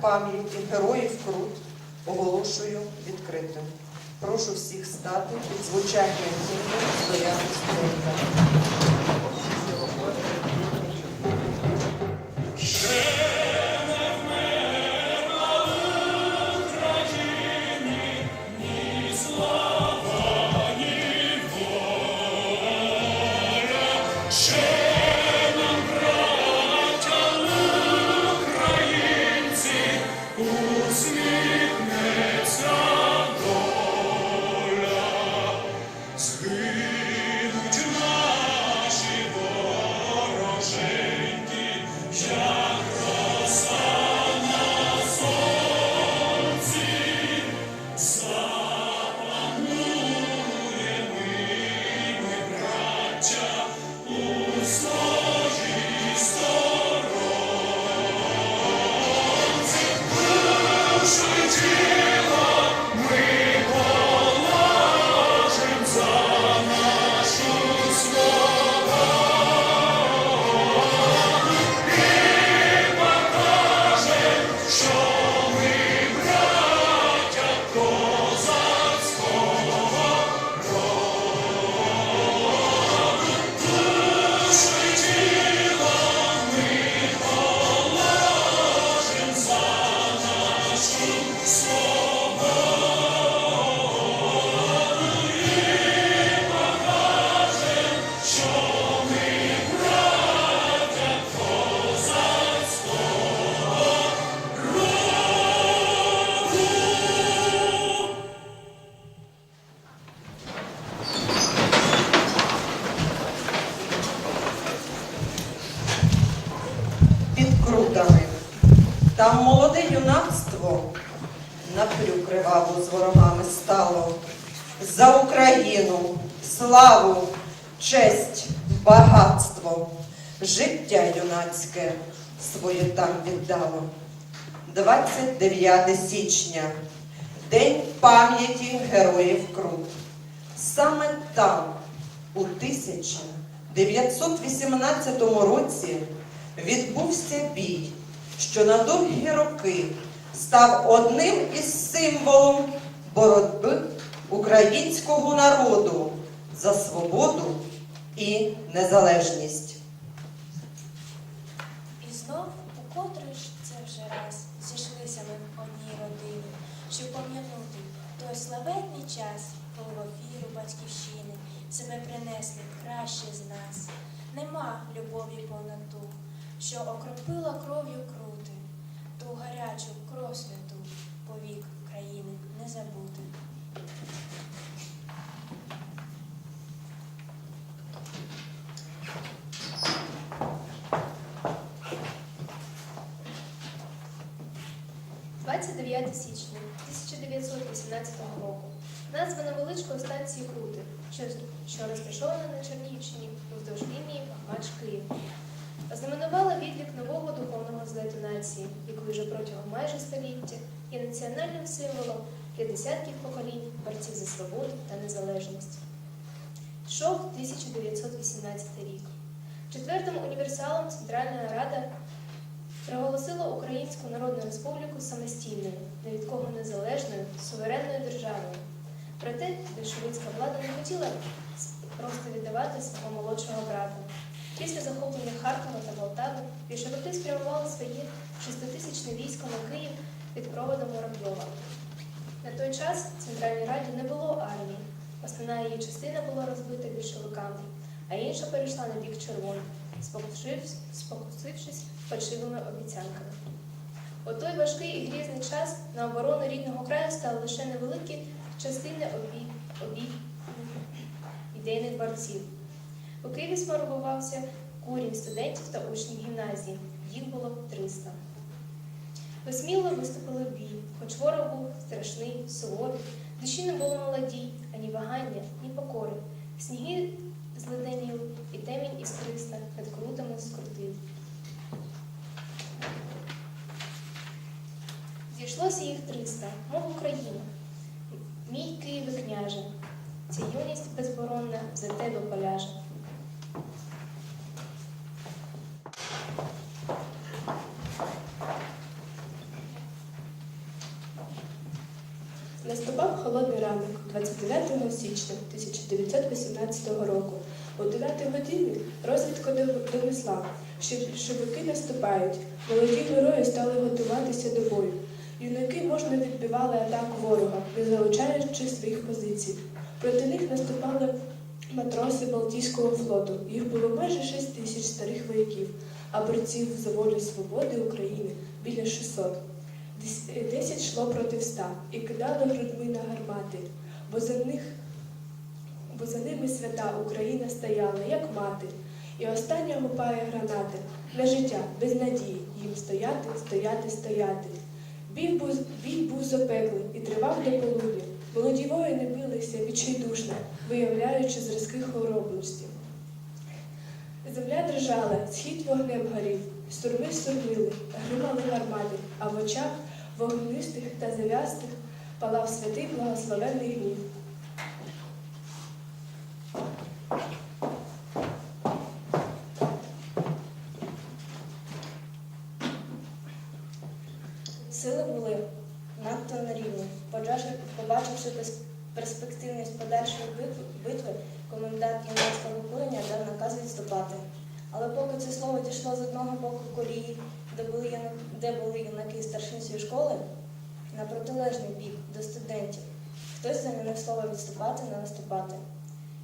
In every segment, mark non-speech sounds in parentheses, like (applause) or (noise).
пам'яті героїв Крут, оголошую відкритим. Прошу всіх стати під звучання гімну стояти струнка. Там молоде юнацтво на крю криваву з ворогами стало. За Україну, славу, честь, багатство, життя юнацьке своє там віддало. 29 січня, День пам'яті героїв Крут. Саме там, у 1918 році, відбувся бій, що на довгі роки став одним із символом боротьби українського народу за свободу і незалежність. І знов у котрий ж це вже раз зійшлися ми в одній родині, щоб пам'ятнути той славетний час, коли в ефіру батьківщини себе принесли краще з нас. Нема любові понад ту, що окропила кров'ю крути, ту гарячу кров святу повік країни не забути. – 29 січня 1918 року. Назва невеличкої станції Крути, що, розташована на Чернігівщині уздовж лінії Бахмач-Київ. Ознаменувала відлік нового духовного злету нації, який вже протягом майже століття є національним символом для десятків поколінь борців за свободу та незалежність. Йшов 1918 рік. Четвертим універсалом Центральна Рада проголосила Українську Народну Республіку самостійною, не від кого незалежною, суверенною державою. Проте більшовицька влада не хотіла просто віддавати свого молодшого брата. Після захоплення Харкова та Полтави більшовики спрямували своє шеститисячне військо на Київ під проводом Воробйова. На той час в Центральній Раді не було армії. Основна її частина була розбита більшовиками, а інша перейшла на бік червоних, спокусившись, фальшивими обіцянками. У той важкий і грізний час на оборону рідного краю стали лише невеликі частини обі... обі... ідейних борців. У Києві сформувався курінь студентів та учнів гімназії. Їх було 300. Посміло виступили в бій, хоч ворог був страшний, суворий, душі не було молодій, ані вагання, ні покори. Сніги зледеніли, і темінь іскриста над крутами скрутив. Зійшлося їх триста, мов Україна, мій Києве княже. Ця юність безборонна за тебе поляже. Наступав холодний ранок 29 січня 1918 року. О 9 годині розвідка донесла, що більшовики наступають. Молоді герої стали готуватися до бою. Юнаки можна відбивали атаку ворога, не залучаючи своїх позицій. Проти них наступали матроси Балтійського флоту. Їх було майже 6 тисяч старих вояків, а борців за волю свободи України біля 600. Десять йшло проти ста і кидали грудьми на гармати, бо за них бо за ними свята Україна стояла, як мати, і остання гупає гранати на життя, без надії, їм стояти, стояти, стояти. Бій був, бій був запеклий і тривав до полудня. Молоді воїни билися відчайдушно, виявляючи зразки хоробності. Земля дрижала, схід вогнем горів, сурми сурмили, гримали гармати, а в очах вогнистих та зав'язких палав святий благословенний гнів. Протилежний бік до студентів, хтось замінив слово відступати на наступати.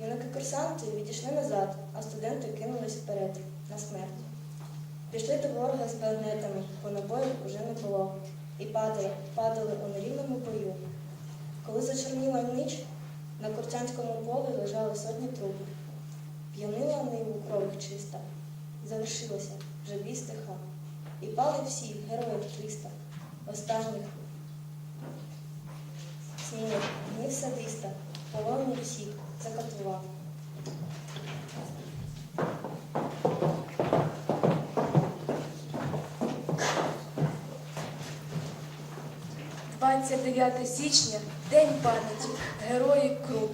Юнаки-курсанти відійшли назад, а студенти кинулись вперед на смерть. Пішли до ворога з багнетами, бо набоїв уже не було, і падали, падали у нерівному бою. Коли зачорніла ніч, на Куртянському полі лежали сотні трупів. П'янила ниву кров чиста. Завершилося, вже бій стиха. І пали всі, героїв триста, останніх снів, гнів садиста, полонні всіх закатував. – 29 січня День пам'яті. Герої Крут.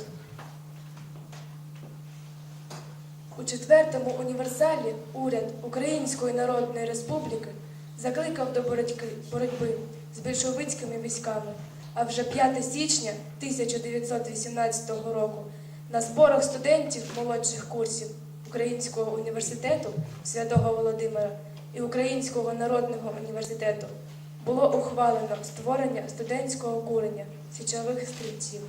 У четвертому універсалі уряд Української Народної Республіки закликав до боротьби з більшовицькими військами. А вже 5 січня 1918 року на зборах студентів молодших курсів Українського університету Святого Володимира і Українського народного університету було ухвалено створення студентського курення січових стрільців.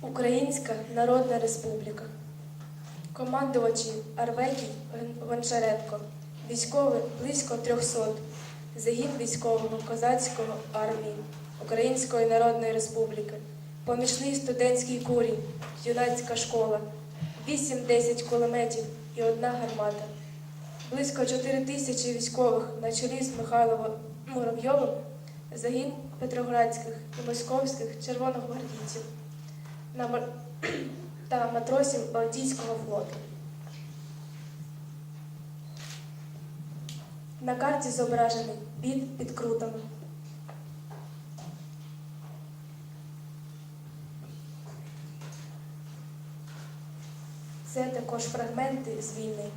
Українська Народна Республіка. Командувачі Арвекій Гон- Гончаренко. Військовий близько 300. Загін військового козацького армії Української Народної Республіки. Помічний студентський курінь, юнацька школа, 8-10 кулеметів і одна гармата. Близько 4 тисячі військових на чолі з Михайловим Муравйовим, загін петроградських і московських червоногвардійців (clears throat) та матросів Балтійського флоту. На карті зображений під крутами. Це також фрагменти з війни.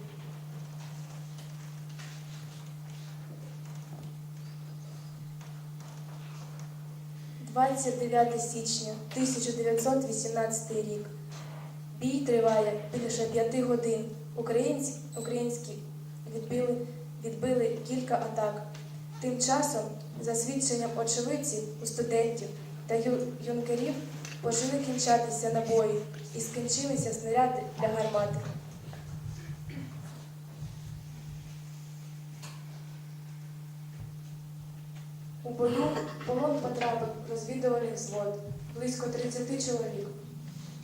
– 29 січня 1918 рік. Бій триває більше п'яти годин. Українці, українські відбили, відбили кілька атак. Тим часом, за свідченням очевидців у студентів та юнкерів, почали кінчатися набої і скінчилися снаряди для гармати. У бою полон потрапив розвідувальний взвод близько 30 чоловік.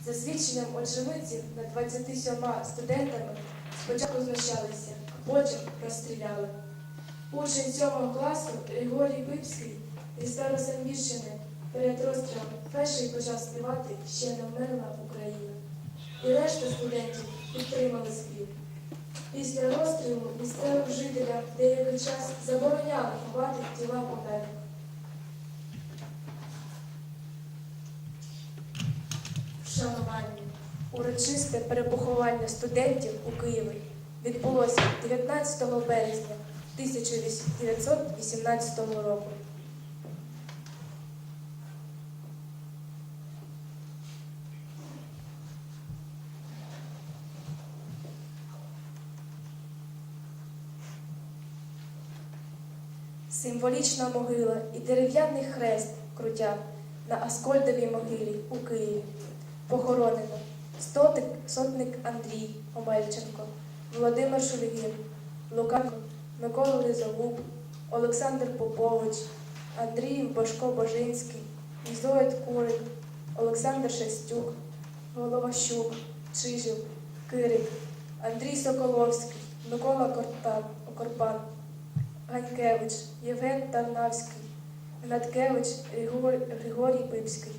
За свідченням очевидців над 27 студентами спочатку знущалися, почерк розстріляли. Учень цього класу Григорій Бибський із Старосамбіщини перед розстрілом перший почав співати ще не вмерла Україна. І решта студентів підтримали спів. Після розстрілу місцевим жителям деякий час забороняли ховати тіла померлих. Шанування урочисте перепоховання студентів у Києві відбулося 19 березня 1918 року. Символічна могила і дерев'яний хрест крутя на Аскольдовій могилі у Києві. Похоронено сотник Андрій Омельченко, Володимир Шульгін, Луканко, Микола Лизогуб, Олександр Попович, Андрій Башко Божинський, Ізоїд Курик, Олександр Шестюк, Головащук, Чижів, Кирик, Андрій Соколовський, Микола Кортан, Корпан, Ганькевич, Євген Тарнавський, Гнаткевич, Григорій Пипський.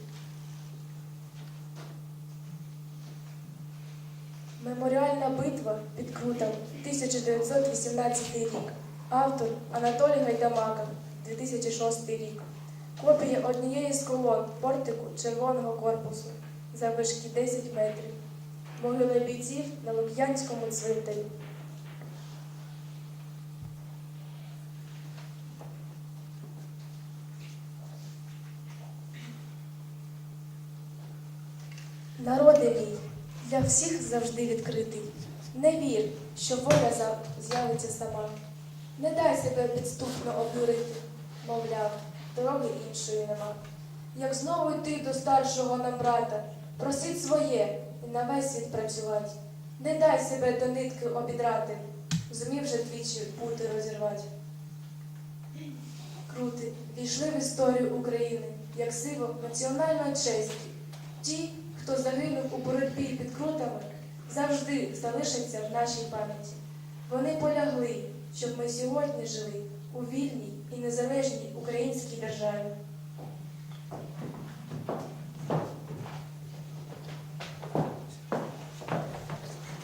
Меморіальна битва під Крутом, 1918 рік. Автор Анатолій Гайдамака, 2006 рік. Копія однієї з колон портику Червоного корпусу завишки 10 метрів. Могили бійців на Лук'янському цвинтарі. Народи мій, для всіх завжди відкритий. Не вір, що воля з'явиться сама. Не дай себе підступно обдурити, мовляв, дороги іншої нема. Як знову йти до старшого нам брата, просить своє і на весь світ працювати. Не дай себе до нитки обідрати, зумів же двічі пути розірвати. Крути війшли в історію України як символ національної честі. Ті, хто загинув у боротьбі під крутами, завжди залишаться в нашій пам'яті. Вони полягли, щоб ми сьогодні жили у вільній і незалежній українській державі.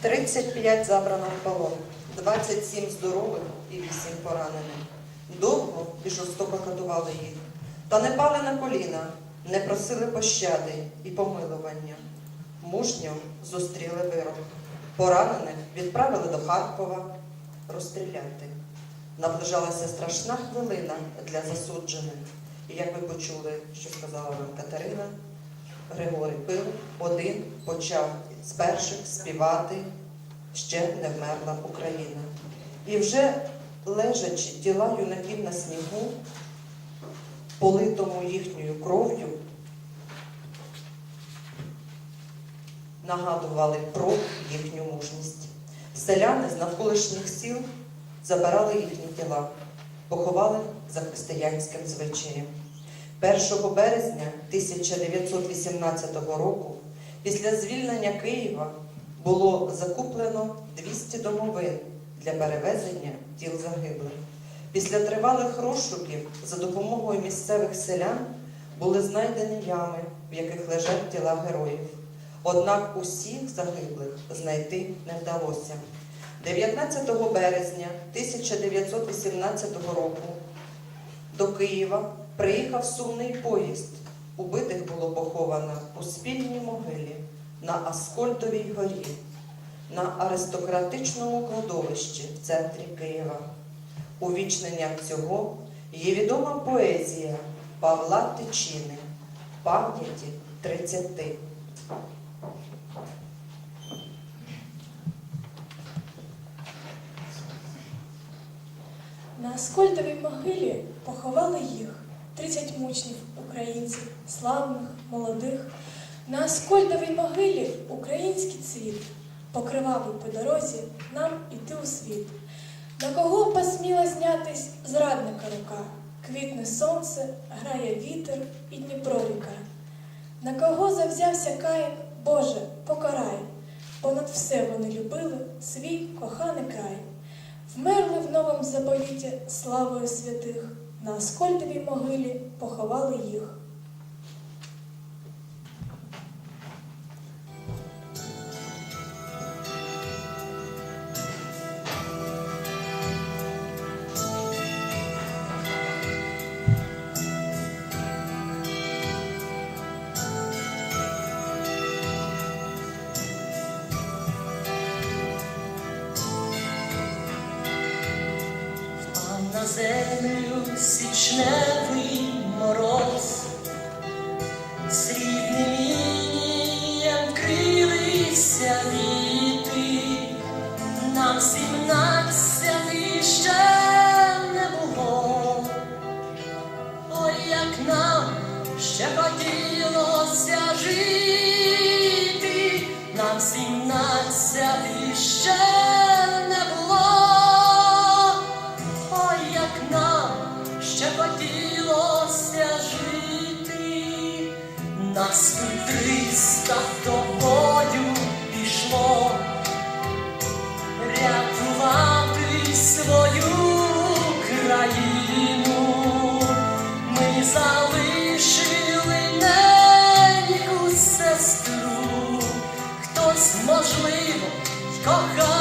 – 35 забрано в полон, 27 здорових і 8 поранених. Довго і жорстоко катували їх, та не пали на коліна, не просили пощади і помилування. Мужньо зустріли вирок. Поранених відправили до Харкова розстріляти. Наближалася страшна хвилина для засуджених. І як ви почули, що сказала вам Катерина, Григорій Пил один почав з перших співати ще не вмерла Україна. І вже лежачи тіла юнаків на снігу, политому їхньою кров'ю, нагадували про їхню мужність. Селяни з навколишніх сіл забирали їхні тіла, поховали за християнським звичаєм. 1 березня 1918 року, після звільнення Києва, було закуплено 200 домовин для перевезення тіл загиблих. Після тривалих розшуків за допомогою місцевих селян були знайдені ями, в яких лежать тіла героїв. Однак усіх загиблих знайти не вдалося. 19 березня 1918 року до Києва приїхав сумний поїзд. Убитих було поховано у спільній могилі на Аскольдовій горі, на аристократичному кладовищі в центрі Києва. Увічненням цього є відома поезія Павла Тичини пам'яті 30. На Аскольдовій могилі поховали їх 30 мучнів українців, славних, молодих. На Аскольдовій могилі український цвіт покривав по дорозі нам іти у світ. На кого посміла знятись зрадника рука? Квітне сонце, грає вітер і Дніпро ріка. На кого завзявся Каїн, Боже, покарай, понад все вони любили свій коханий край. Вмерли в новому заповіті славою святих, на Аскольдовій могилі поховали їх. Можливо й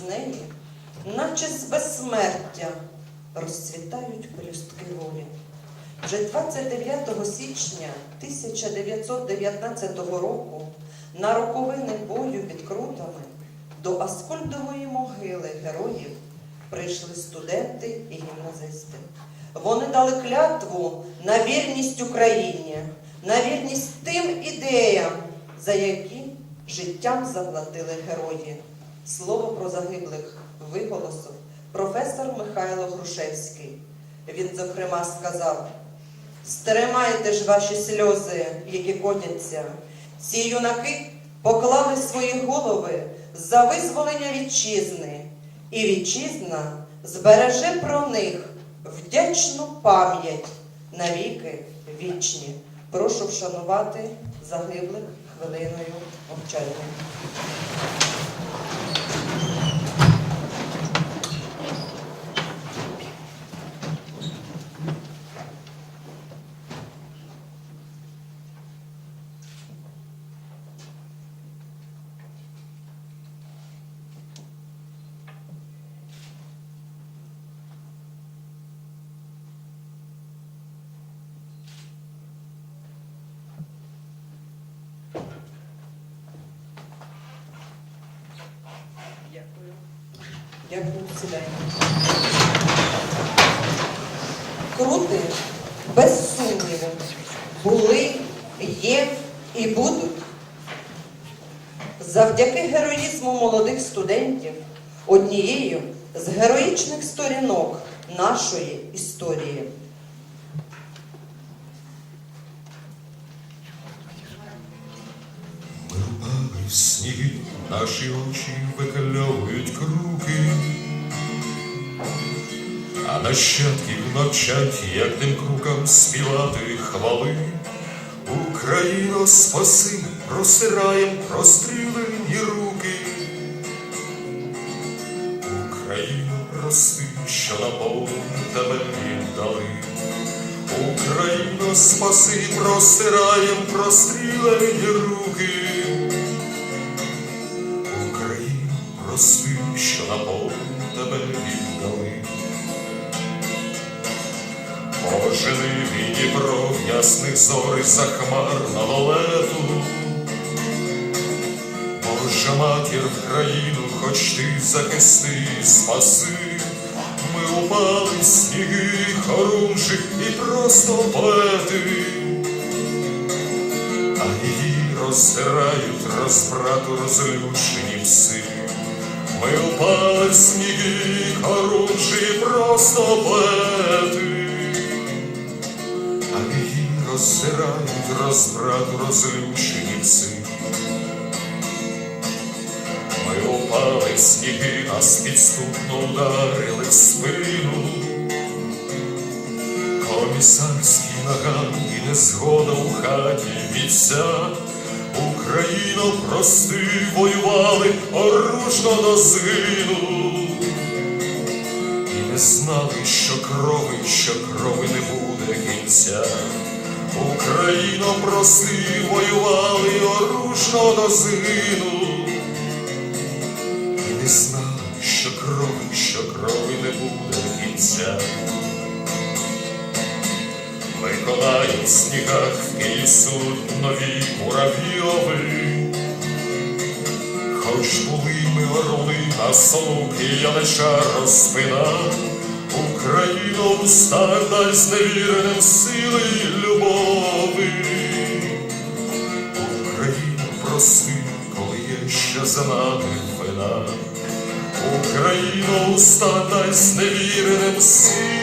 З неї, наче з безсмертя, розцвітають пелюстки волі. Вже 29 січня 1919 року на роковини бою під крутами до Аскольдової могили героїв прийшли студенти і гімназисти. Вони дали клятву на вірність Україні, на вірність тим ідеям, за які життям заплатили герої. Слово про загиблих виголосив професор Михайло Грушевський. Він, зокрема, сказав: Стримайте ж ваші сльози, які котяться. Ці юнаки поклали свої голови за визволення вітчизни, і вітчизна збереже про них вдячну пам'ять навіки вічні. Прошу вшанувати загиблих хвилиною мовчання. Дякую. Дякую, сідайте. Крути, без сумніву, були, є і будуть. Завдяки героїзму молодих студентів однією з героїчних сторінок нашої історії. Ми в сніги, наші очі викальовують круки, а нащадків навчать, як тим крукам співати хвали. Україно, спаси, простираєм прострілені руки. Україно, прости, що на полу тебе віддали. Україно, спаси, простираєм прострілені руки. Україно, прости, що на полу тебе віддали. Ожени від Дніпро ясних зори захмар на долету. Божа матір в країну, хоч ти захисти, спаси. Ми упали сніги, хорунжі і просто поети, а її роздирають розбрату розлючені пси. Ми упали сніги, хорунжі і просто поети, її роздирають розбрату розлючені пси. Ми упали сніги, нас підступно ударили в спину. Комісарський наган і незгода у хаті місця. Україно, прости, воювали оружно до згину. І не знали, що крови, що крови не буде кінця. Україно, прости, воювали оружно до згину. І не знали, що крови, що крови не буде кінця. Миколаїв в снігах Київ суд нові муравйови. Хоч були ми орли, а солуки янича розпина, Україну в устах дай зневіреним сили Прости, коли є ще за вина. Україну уста з невіреним сили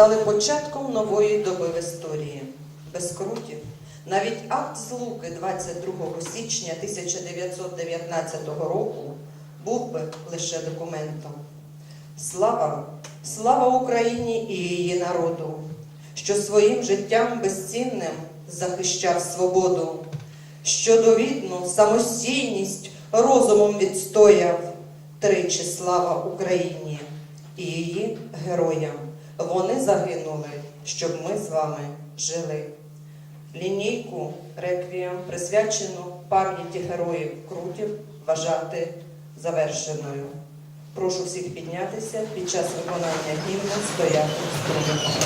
стали початком нової доби в історії. Без крутів навіть акт злуки 22 січня 1919 року був би лише документом. Слава, слава Україні і її народу, що своїм життям безцінним захищав свободу, що довідну самостійність розумом відстояв тричі слава Україні і її героям. Вони загинули, щоб ми з вами жили. Лінійку реквієм, присвячену пам'яті героїв Крутів, вважати завершеною. Прошу всіх піднятися під час виконання гімну стояти струнку.